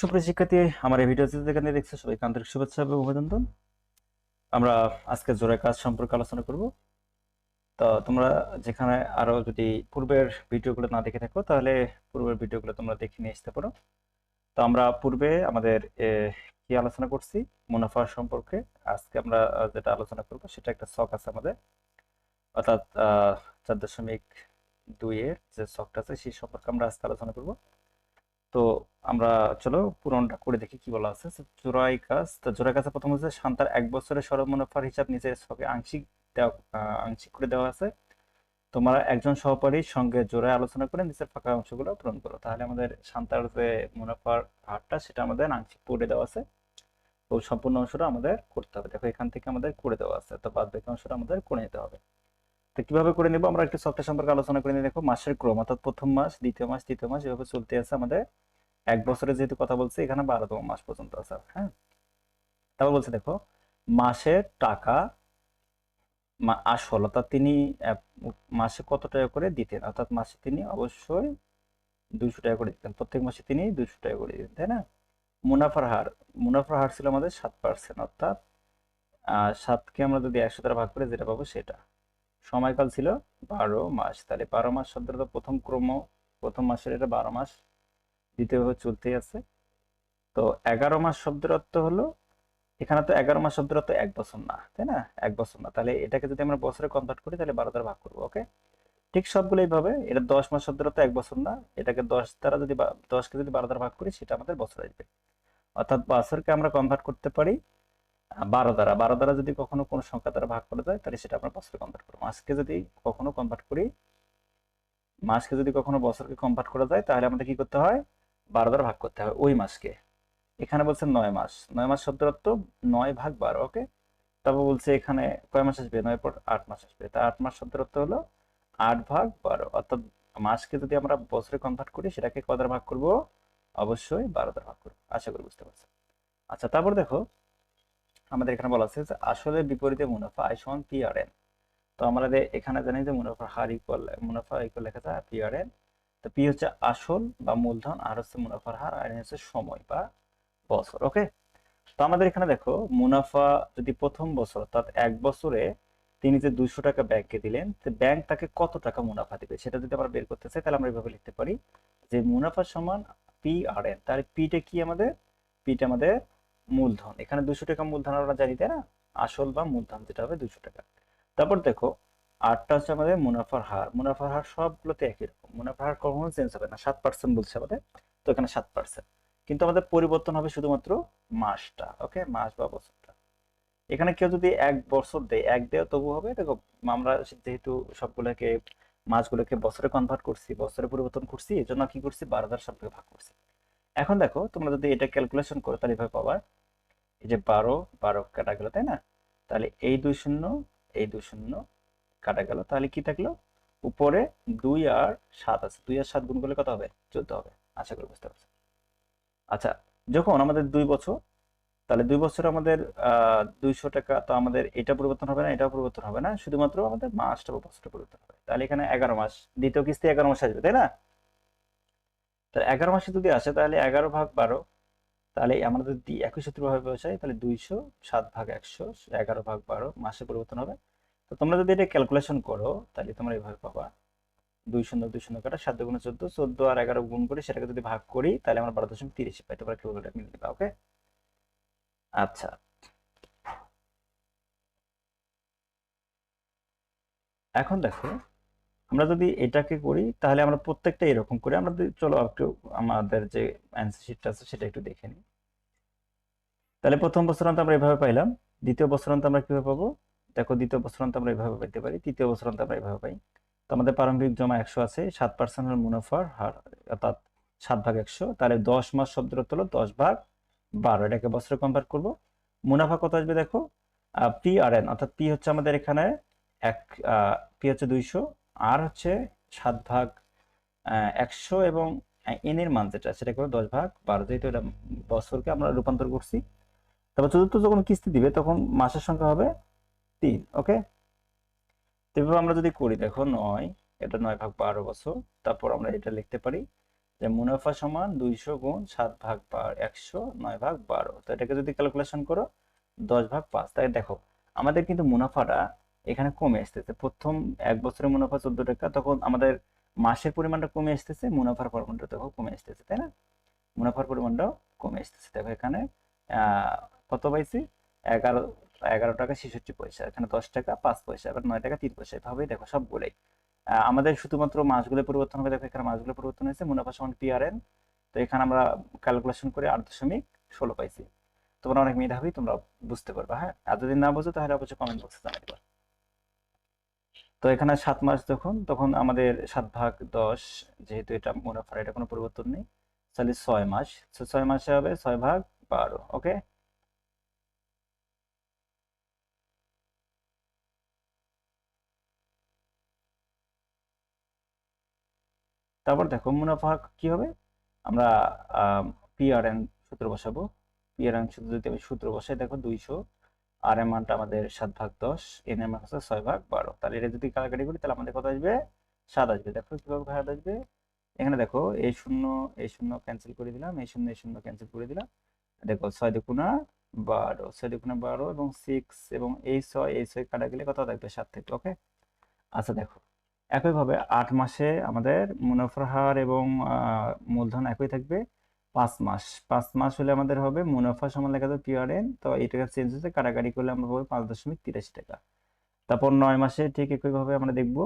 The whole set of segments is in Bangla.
সুপ্রিয় শিক্ষার্থী, আমার এই ভিডিওতে যেখানে দেখছ, সবাইকে আন্তরিক শুভেচ্ছা এবং অভিনন্দন। আমরা আজকে জোড়াই কাজ সম্পর্কে আলোচনা করব। তো তোমরা যেখানে আরও যদি পূর্বের ভিডিওগুলো না দেখে থাকো, তাহলে পূর্বের ভিডিওগুলো তোমরা দেখে নিয়ে আসতে পারো। তো আমরা পূর্বে আমাদের কি আলোচনা করছি, মুনাফা সম্পর্কে। আজকে আমরা যেটা আলোচনা করব, সেটা একটা শখ আছে আমাদের। অর্থাৎ চার দশমিক দুইয়ের যে শখটা আছে, সেই সম্পর্কে আমরা আজকে আলোচনা করব। তো আমরা চলো পূরণটা করে দেখি কি বলা আছে। জোড়াই কাজ তো জোড়াই কাজে প্রথম হচ্ছে শান্তার এক বছরের সরল মুনাফার হিসাব নিচের ছকে আংশিক দেওয়া আংশিক করে দেওয়া আছে। তোমরা একজন সহপাঠীর সঙ্গে জোড়ায় আলোচনা করে নিচের ফাঁকা অংশগুলো পূরণ করো। তাহলে আমাদের শান্তার যে মুনাফার হারটা সেটা আমাদের আংশিক করে দেওয়া আছে। তো সম্পূর্ণ অংশটা আমাদের করতে হবে। দেখো এখান থেকে আমাদের করে দেওয়া আছে। তো বাদ বাকি অংশটা আমাদের করে নিতে হবে। তো কীভাবে করে নেব? আমরা একটু সফটওয়্যার সম্পর্কে আলোচনা করে নিয়ে দেখো, মাসের ক্রম, অর্থাৎ প্রথম মাস, দ্বিতীয় মাস, তৃতীয় মাস, এভাবে চলতে আছে আমাদের। এক বছরে যেহেতু কথা বলছি, এখানে বারোতম মাস পর্যন্ত আছে হ্যাঁ? তারপর বলছে, দেখো, মাসের টাকা আসল, অর্থাৎ তিনি মাসে কত টাকা করে দিতেন? অর্থাৎ মাসে তিনি অবশ্যই দুইশো টাকা করে দিতেন। প্রত্যেক মাসে তিনি দুইশো টাকা করে দিতেন, তাই না? মুনাফার হার মুনাফার হার ছিল আমাদের সাত পার্সেন্ট অর্থাৎ সাতকে আমরা যদি একশো দ্বারা ভাগ করে, যেটা পাবো সেটা। সময়কাল ছিল বারো মাস। তাহলে বারো মাস শব্দটা প্রথম ক্রম, প্রথম মাসের এটা বারো মাস দ্বিতীয়ভাবে চলতেই আছে। তো এগারো মাস শব্দের অর্থ হলো, এখানে তো এগারো মাস শব্দের অর্থ এক বছর না, তাই না? এক বছর না। তাহলে এটাকে যদি আমরা বছরে কনভার্ট করি, তাহলে বারো দ্বারা ভাগ করব ওকে ঠিক সবগুলো এইভাবে এটা দশ মাস শব্দের অর্থ এক বছর না, এটাকে দশ দ্বারা যদি দশকে যদি বারো দ্বারা ভাগ করি, সেটা আমাদের বছর আসবে। অর্থাৎ বছরকে আমরা কনভার্ট করতে পারি বারো দ্বারা বারো দ্বারা যদি কখনো কোনো সংখ্যা দ্বারা ভাগ করা যায়, তাহলে সেটা আমরা বছরে কনভার্ট করব। মাসকে যদি কখনো কনভার্ট করি, মাসকে যদি কখনো বছরকে কনভার্ট করা যায়, তাহলে আমাদের কি করতে হয়? বারো দ্বারা ভাগ করতে হবে ওই মাসকে। এখানে বলছে নয় মাস। নয় মাস শব্দের অর্থ নয় ভাগ বারো ওকে তারপর বলছে এখানে কয় মাস আসবে? নয় পর আট মাস আসবে। তা আট মাস শব্দের অর্থ হলো আট ভাগ বারো। অর্থাৎ মাসকে যদি আমরা বছরে কনভার্ট করি, সেটাকে কয় দ্বারা ভাগ করব? অবশ্যই বারো দ্বারা ভাগ করব। আশা করি বুঝতে পারছি আচ্ছা তারপর দেখো আমাদের এখানে বলা আছে যে আসলে বিপরীতে মুনাফা আই সমান পি আর এন তো আমাদের এখানে জানি যে মুনাফার হার ইকুয়াল মুনাফা ইকুয়াল লেখা যায় পি আর এন তো পি হচ্ছে আসল বা মূলধন, আর হচ্ছে মুনাফার হার, আর এন হচ্ছে সময় বা বছর ওকে তো আমাদের এখানে দেখো, মুনাফা যদি প্রথম বছর, অর্থাৎ এক বছরে তিনি যে দুইশো টাকা ব্যাংকে দিলেন ব্যাংক তাকে কত টাকা মুনাফা দিবে? সেটা যদি আমরা বের করতে চাই, তাহলে আমরা এভাবে লিখতে পারি যে মুনাফা সমান পি আর এন তাহলে পিটা কি আমাদের? পিটা আমাদের মূলধন। এখানে দুশো টাকা মূলধন আমরা জানি, তাই না? আসল বা মূলধন, যেটা হবে দুশো টাকা। তারপর দেখো, আটটা হচ্ছে আমাদের মুনাফার হার। মুনাফার হার সবগুলোতে একই রকম। মুনাফার হার কখনো চেঞ্জ হবে না। সাত পার্সেন্ট বলছে আমাদের, তো এখানে সাত পার্সেন্ট কিন্তু আমাদের পরিবর্তন হবে শুধুমাত্র মাসটা ওকে মাস বা বছরটা। এখানে কেউ যদি এক বছর দেয়, এক দেয় তবু হবে। দেখো, আমরা যেহেতু সবগুলোকে, মাসগুলোকে বছরে কনভার্ট করছি, বছরে পরিবর্তন করছি এই জন্য কি করছি? বারো হাজার সবকে ভাগ করছি। এখন দেখো, তোমরা যদি এটা ক্যালকুলেশন করো, তাহলে এভাবে পাবা। এই যে বারো বারো কাটা গেল, তাই না? তাহলে এই দুই শূন্য, এই দুই শূন্য কাটা গেল। তাহলে কি থাকল? উপরে দুই আর সাত আছে। দুই আর সাত গুণ করলে কত হবে? চোদ্দ হবে। আশা করি বুঝতে পারছি আচ্ছা যখন আমাদের দুই বছর, তাহলে দুই বছর আমাদের দুইশো টাকা, তো আমাদের এটা পরিবর্তন হবে না, এটাও পরিবর্তন হবে না? শুধুমাত্র আমাদের মাসটা বা বছরটা পরিবর্তন হবে। তাহলে এখানে এগারো মাস, দ্বিতীয় কিস্তি এগারো মাস আসবে, তাই না? তাহলে এগারো মাসে যদি আসে, তাহলে এগারো ভাগ বারো তাহলে আমরা যদি একই সূত্র ভাবে বসাই তাহলে দুইশো সাত ভাগ একশো, এগারো ভাগ বারো মাসে পরিবর্তন হবে। তো তোমরা যদি এটা ক্যালকুলেশন করো, তাহলে তোমরা এইভাবে পাবা। দুই শূন্য দুই শূন্য কাটা সাত গুণ চোদ্দ চোদ্দ আর এগারো গুণ করি সেটাকে যদি ভাগ করি, তাহলে আমরা বারো দশমিক তিরিশ পাই। তোমরা ক্যালকুলেটার মিলে নিবা ওকে আচ্ছা। এখন দেখো আমরা যদি এটাকে করি, তাহলে আমরা প্রত্যেকটা এরকম করে আমরা চলো একটু আমাদের যে অ্যান্সার শিটটা আছে সেটা একটু দেখে নিই। তাহলে প্রথম বছরান্ত আমরা এভাবে পাইলাম, দ্বিতীয় বছরান্ত আমরা কীভাবে পাবো? দেখো, দ্বিতীয় বছরান্ত আমরা এভাবে পাইতে পারি, তৃতীয় বছরান্ত আমরা এভাবে পাই। তো আমাদের প্রারম্ভিক জমা একশো আছে, সাত পার্সেন্টের মুনাফার হার, অর্থাৎ সাত ভাগ একশো। তাহলে দশ মাস শব্দের হলো দশ ভাগ বারো, এটাকে বছরে কনভার্ট করব। মুনাফা কত আসবে দেখো? পি আর এন অর্থাৎ পি হচ্ছে আমাদের এখানে এক পি হচ্ছে দুইশো আর হচ্ছে সাত ভাগ একশো এবং এন এর মান যেটা সেটা করে দশ ভাগ বারো, যেহেতু এটা বছরকে আমরা রূপান্তর করছি। তারপর চতুর্থ যখন কিস্তি দিবে, তখন মাসের সংখ্যা হবে তিন, ওকে? এভাবে আমরা যদি করি, দেখো নয়, এটা নয় ভাগ বারো বছর, তারপর আমরা এটা লিখতে পারি যে মুনাফা সমান দুইশো গুণ সাত ভাগ বার একশো, নয় ভাগ বারো। তো এটাকে যদি ক্যালকুলেশন করো, দশ ভাগ পাঁচ। তাই দেখো, আমাদের কিন্তু মুনাফাটা এখানে কমে আসতেছে। প্রথম এক বছরের মুনাফা চোদ্দ টাকা, তখন আমাদের মাসের পরিমাণটা কমে আসতেছে, মুনাফার পরিমাণটা তখন কমে আসতেছে, তাই না? মুনাফার পরিমাণটাও কমে আসতেছে। দেখো এখানে কত পাইছি? এগারো এগারো টাকা ছেষট্টি পয়সা, এখানে দশ টাকা, পাঁচ পয়সা, এবার নয় টাকা তিন পয়সা, এভাবেই দেখো সবগুলোই। আমাদের শুধুমাত্র মাসগুলো পরিবর্তন হবে, দেখো এখানে মাসগুলো পরিবর্তন হয়েছে, মুনাফা সমান পিআরএন তো এখানে আমরা ক্যালকুলেশন করে আট দশমিক ষোলো পাইছি। তোমরা অনেক মেধাবী, তোমরা বুঝতে পারবে হ্যাঁ? আর যদি না বুঝো, তাহলে অবশ্যই কমেন্ট বক্সে জানাই দিবা। তো এখানে সাত মাস যখন, তখন আমাদের সাত ভাগ দশ, যেহেতু এটা মুনাফার, এটা কোনো পরিবর্তন নেই। তাহলে ছয় মাস ছয় মাসে হবে ছয় ভাগ বারো, ওকে? তারপর দেখো, মুনাফা কি হবে? আমরা পিআরএন সূত্র বসাবো। পিআরএন সূত্র যদি আমি সূত্র বসাই, দেখো দুইশো আর এর মানটা আমাদের সাত ভাগ দশ এন মান হচ্ছে ছয় ভাগ বারো। তাহলে এটা যদি কাটাকাটি করি, তাহলে আমাদের কত আসবে? সাত আসবে। দেখো কীভাবে ভাগ আসবে? এখানে দেখো এই শূন্য এই শূন্য ক্যান্সেল করে দিলাম এই শূন্য এই শূন্য ক্যান্সেল করে দিলাম। দেখো ছয় দুগুণা বারো, ছয় দুগুণা বারো এবং সিক্স এবং এই ছয় এই ছয় কাটা গেলে কত থাকবে? সাত থেকে ওকে আচ্ছা দেখো। একইভাবে আট মাসে আমাদের মুনাফার হার এবং মূলধন একই থাকবে। পাঁচ মাস। পাঁচ মাস হলে আমাদের হবে মুনাফা সমান লেখা যাবে পিআরএন তো এই টাকা চেঞ্জ হচ্ছে কাটাকাটি করলে আমরা পাবো পাঁচ দশমিক তিরাশি টাকা। তারপর নয় মাসে ঠিক একইভাবে আমরা দেখব,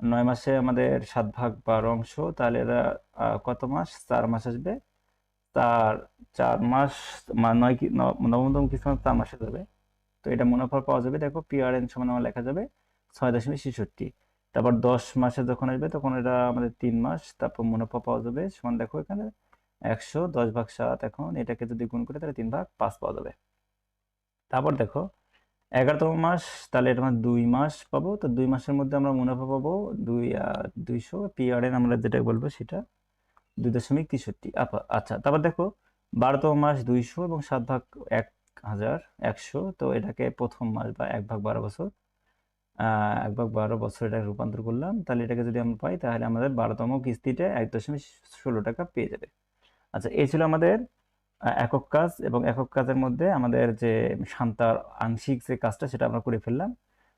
নয় মাসে আমাদের সাত ভাগ বারো অংশ, তাহলে এরা কত মাস? চার মাস আসবে। তার চার মাস নয় কি নবমতম কিস্তি চার মাসে যাবে। তো এটা মুনাফা পাওয়া যাবে, দেখো পিআরএন সমান আমার লেখা যাবে ছয় দশমিক ছেষট্টি। তারপর দশ মাসে যখন আসবে, তখন এটা আমাদের তিন মাস, তারপর মুনাফা পাওয়া যাবে সমান দেখো এখানে। একশো, দশ ভাগ সাত এখন, এটাকে যদি গুণ করে তাহলে তিন ভাগ পাঁচ পাওয়া যাবে। তারপর দেখো, এগারোতম মাস, তাহলে এটা আমরা দুই মাস পাবো, তো দুই মাসের মধ্যে আমরা মুনাফা পাবো দুই দুইশো পিআরএন আমরা যেটা বলব সেটা দুই দশমিক তেষট্টি। আচ্ছা তারপর দেখো, বারোতম মাস দুইশো এবং সাত ভাগ এক হাজার, একশো, তো এটাকে প্রথম মাস বা এক ভাগ বারো বছর এক ভাগ বারো বছর এটা রূপান্তর করলাম, তাহলে এটাকে যদি আমরা পাই, তাহলে আমাদের বারোতম কিস্তিটা এক দশমিক ষোলো টাকা পেয়ে যাবে। আচ্ছা এই ছিল আমাদের একক কাজ এবং একক কাজের মধ্যে আমাদের যে শান্তার আংশিক যে কাজটা সেটা আমরা করে ফেললাম।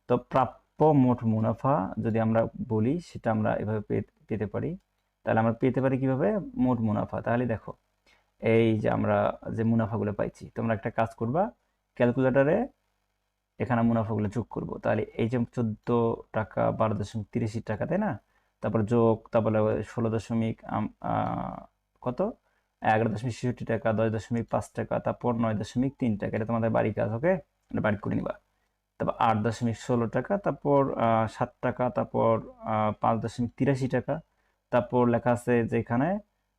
তো প্রাপ্য মোট মুনাফা যদি আমরা বলি সেটা আমরা এভাবে পেতে পারি। তাহলে আমরা পেতে পারি কীভাবে? মোট মুনাফা। তাহলে দেখো, এই যে আমরা যে মুনাফাগুলো পাইছি, তোমরা একটা কাজ করবা, ক্যালকুলেটরে এখানে মুনাফাগুলো যোগ করব। তাহলে এই যে চোদ্দ টাকা বারো দশমিক তিরাশি টাকা, তাই না? তারপর যোগ, তারপরে ষোলো দশমিক কত? এগারো দশমিক ছেষট্টি টাকা, দশ দশমিক পাঁচ টাকা, তারপর নয় দশমিক তিন টাকা। এটা তোমাদের বাড়ি কাজ, ওকে? এটা বাড়ি করে নিবা। তারপর আট দশমিক ষোলো টাকা, তারপর সাত টাকা, তারপর পাঁচ দশমিক তিরাশি টাকা। তারপর লেখা আছে যে এখানে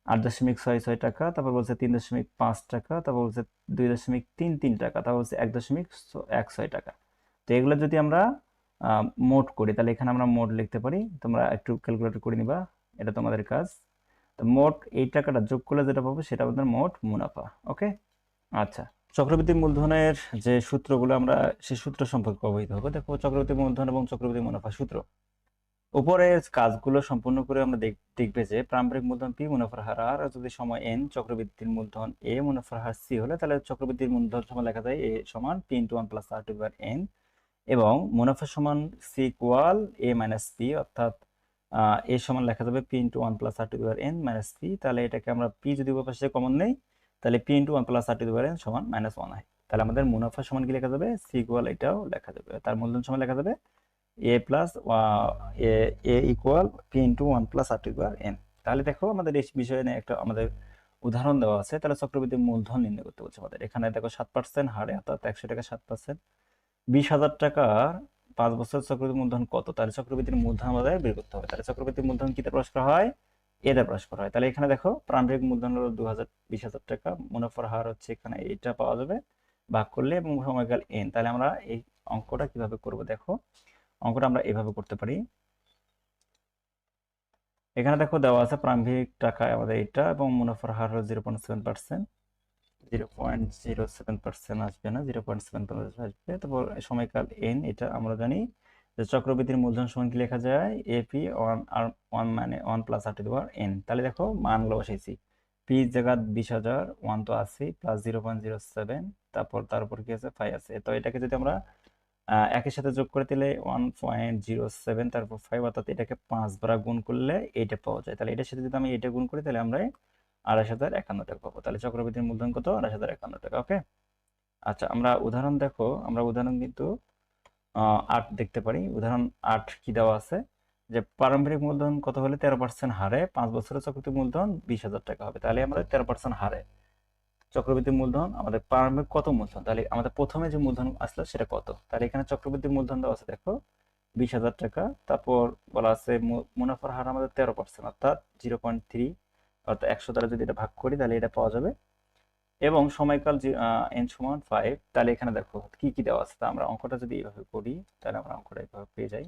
আট দশমিক ছয় ছয় টাকা, তারপর বলছে তিন দশমিক পাঁচ টাকা, তারপর বলছে দুই দশমিক তিন তিন টাকা, তারপর বলছে এক দশমিক এক ছয় টাকা। তো এগুলো যদি আমরা মোট করি, তাহলে এখানে আমরা মোট লিখতে পারি। তোমরা একটু ক্যালকুলেটর করে নিবা। এটা তোমাদের কাজ। মোট এই টাকাটা যোগ করলে যেটা পাবো সেটা আমাদের মোট মুনাফা, ওকে? আচ্ছা চক্রবৃদ্ধি মূলধনের যে সূত্রগুলো আমরা সেই সূত্র সম্পর্কে অবহিত হব। দেখো, চক্রবৃদ্ধি মূলধন এবং চক্রবৃদ্ধি মুনাফা সূত্র। উপরের কাজগুলো সম্পূর্ণ করে আমরা দেখ- দেখবে যে প্রারম্ভিক মূলধন পি মুনাফার হার আর যদি সময় এন চক্রবৃদ্ধির মূলধন এ মুনাফার হার সি হলে তাহলে চক্রবৃদ্ধির মূলধন সমান লেখা যায় এ সমান P into one plus R to N এবং মুনাফা সমান C equal A minus P অর্থাৎ এ সমান লেখা যাবে P into one plus R to bar N minus P তাহলে এটাকে আমরা পি যদি উভয় পাশে কমন নেই, তাহলে P into one plus R to bar N সমান মাইনাস ওয়ান হয়। তাহলে আমাদের মুনাফা সমান কি লেখা যাবে? সি ইকুয়াল এটাও লেখা যাবে। তার মূলধন সমান লেখা যাবে A plus A A equal P into one plus R to bar N তাহলে দেখো আমাদের এই বিষয়ে একটা আমাদের উদাহরণ দেওয়া আছে। তাহলে চক্রবৃদ্ধি মূলধন নির্ণয় করতে বলছে আমাদের। এখানে দেখো সাত পার্সেন্ট হারে, অর্থাৎ একশো টাকা সাত পার্সেন্ট বিশ হাজার টাকার পাঁচ বছর চক্রবৃদ্ধি মূলধন কত? তাহলে চক্রবৃদ্ধির মূলধন আমাদের বের করতে হবে। তাহলে চক্রবৃদ্ধি মূলধন কিতে প্রকাশ করা হয়? এতে প্রকাশ করা হয়। তাহলে এখানে দেখো প্রারম্ভিক মূলধন হলো দু হাজার বিশ হাজার টাকা। মুনাফার হার হচ্ছে এখানে এটা পাওয়া যাবে ভাগ করলে এবং সময়কাল এন তাহলে আমরা এই অঙ্কটা কীভাবে করব দেখো? অঙ্কটা আমরা এভাবে করতে পারি। এখানে দেখো দেওয়া আছে প্রারম্ভিক টাকা আমাদের এটা এবং মুনাফার হার হলো zero point seven percent zero point zero seven percent আসবে না, জিরো পয়েন্ট সেভেন আসবে। তারপর সময়কাল এন এটা আমরা জানি যে চক্রবৃদ্ধির মূলধন সমান কি লেখা যায়? এপি ওয়ান মানে one plus R to the power N তাহলে দেখো মানগুলো বসাইছি। পি জায়গা বিশ হাজার ওয়ান তো আশি plus zero point zero seven তারপর তার উপর কি আছে? ফাইভ আছে। তো এটাকে যদি আমরা একের সাথে যোগ করে দিলে ওয়ান পয়েন্ট জিরো সেভেন তারপর ফাইভ অর্থাৎ এটাকে পাঁচ বার গুণ করলে এইটা পাওয়া যায়। তাহলে এটার সাথে যদি আমি এটা গুণ করি, তাহলে আমরা আড়াইশ হাজার একান্ন টাকা পাবো। তাহলে চক্রবৃদ্ধির মূলধন কত? আড়াইশ হাজার একান্ন টাকা ওকে আচ্ছা আমরা উদাহরণ দেখো, আমরা উদাহরণ কিন্তু আট দেখতে পারি। উদাহরণ আট কি দেওয়া আছে? যে প্রারম্ভিক মূলধন কত হলে? তেরো পার্সেন্ট হারে। পাঁচ বছরের চক্রবৃদ্ধি মূলধন বিশ হাজার টাকা হবে। তাহলে আমাদের তেরো পার্সেন্ট হারে। চক্রবৃদ্ধি মূলধন, আমাদের প্রারম্ভিক কত মূলধন? তাহলে আমাদের প্রথমে যে মূলধন আসলো সেটা কত? তাহলে এখানে চক্রবৃদ্ধি মূলধন দেওয়া আছে, দেখো, বিশ হাজার টাকা। তারপর বলা আছে মুনাফার হার আমাদের তেরো পার্সেন্ট অর্থাৎ জিরো পয়েন্ট থ্রি অর্থাৎ একশো দ্বারা যদি এটা ভাগ করি, তাহলে এটা পাওয়া যাবে। এবং সময়কাল যে এন সমান ফাইভ তাহলে এখানে দেখো কি কি দেওয়া আছে, তা আমরা অঙ্কটা যদি এইভাবে করি, তাহলে আমরা অঙ্কটা এইভাবে পেয়ে যাই।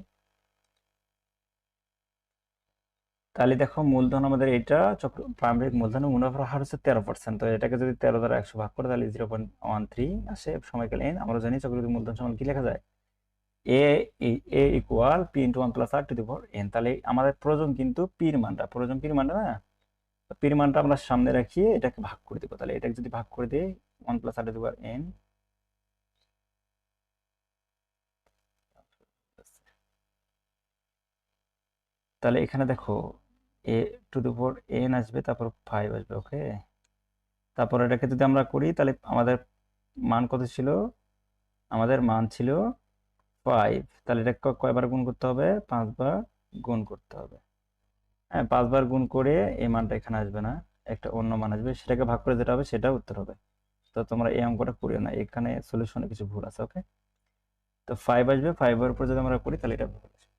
তাহলে দেখো মূলধন আমাদের এটা চক্র, প্রারম্ভিক মূলধন মুনাফার হার হচ্ছে তেরো পার্সেন্ট তো এটাকে যদি তেরো দ্বারা একশো ভাগ করে, তাহলে জিরো পয়েন্ট ওয়ান থ্রি আসে সময়কাল এন আমরা জানি চক্রবৃদ্ধি মূলধন সমান কি লেখা যায়? A A equal P into one plus R to the power N তাহলে আমাদের প্রয়োজন কিন্তু পির মানটা, প্রয়োজন পির মানটা না? তো পির মানটা আমরা সামনে রাখিয়ে এটাকে ভাগ করে দেবো। তাহলে এটাকে যদি ভাগ করে দিই one plus R to the N তাহলে এখানে দেখো A to the power N আসবে, তারপর ফাইভ আসবে ওকে তারপর এটাকে যদি আমরা করি, তাহলে আমাদের মান কত ছিল? আমাদের মান ছিল ফাইভ তাহলে এটা কয়বার গুণ করতে হবে? পাঁচবার গুণ করতে হবে। হ্যাঁ পাঁচবার গুণ করে এই মানটা এখানে আসবে না, একটা অন্য মান আসবে, সেটাকে ভাগ করে যেটা হবে সেটা উত্তর হবে। তো তোমরা এই অঙ্কটা করিও না, এখানে সলিউশনে কিছু ভুল আছে ওকে তো ফাইভ আসবে ফাইভের উপর যদি আমরা করি তাহলে এটা ভুল আসবে